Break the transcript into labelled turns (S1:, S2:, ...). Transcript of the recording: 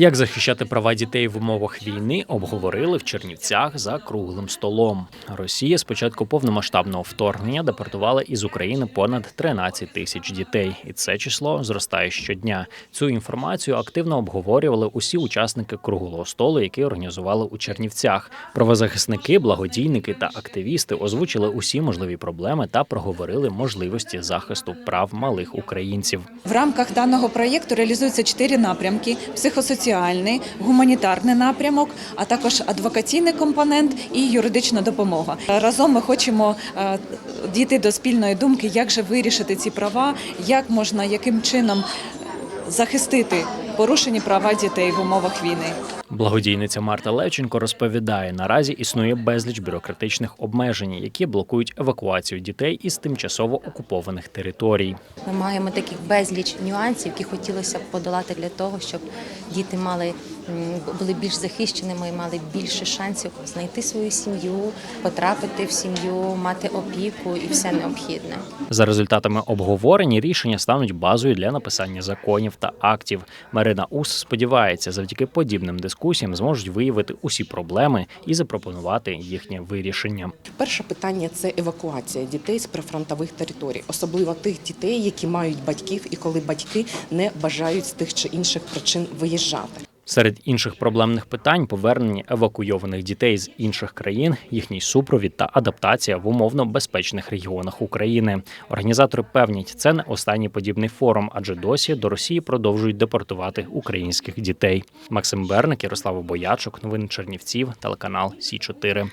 S1: Як захищати права дітей в умовах війни, обговорили в Чернівцях за круглим столом. Росія з початку повномасштабного вторгнення депортувала із України понад 13 тисяч дітей, і це число зростає щодня. Цю інформацію активно обговорювали усі учасники круглого столу, який організували у Чернівцях. Правозахисники, благодійники та активісти озвучили усі можливі проблеми та проговорили можливості захисту прав малих українців.
S2: В рамках даного проєкту реалізуються чотири напрямки: психосоціальний, гуманітарний напрямок, а також адвокаційний компонент і юридична допомога. Разом ми хочемо е, дійти до спільної думки, як же вирішити ці права, як можна, яким чином захистити порушені права дітей в умовах війни.
S1: Благодійниця Марта Левченко розповідає, наразі існує безліч бюрократичних обмежень, які блокують евакуацію дітей із тимчасово окупованих територій.
S3: Ми маємо таких безліч нюансів, які хотілося б подолати для того, щоб діти мали були більш захищеними і мали більше шансів знайти свою сім'ю, потрапити в сім'ю, мати опіку і все необхідне.
S1: За результатами обговорень рішення стануть базою для написання законів та актів. Марина Ус сподівається, завдяки подібним дискусіям зможуть виявити усі проблеми і запропонувати їхнє вирішення.
S4: Перше питання це евакуація дітей з прифронтових територій, особливо тих дітей, які мають батьків, і коли батьки не бажають з тих чи інших причин виїжджати.
S1: Серед інших проблемних питань повернення евакуйованих дітей з інших країн, їхній супровід та адаптація в умовно безпечних регіонах України. Організатори певнять, це не останній подібний форум, адже досі до Росії продовжують депортувати українських дітей. Максим Берник, Ярослава Боячок, новини Чернівців, телеканал Сі 4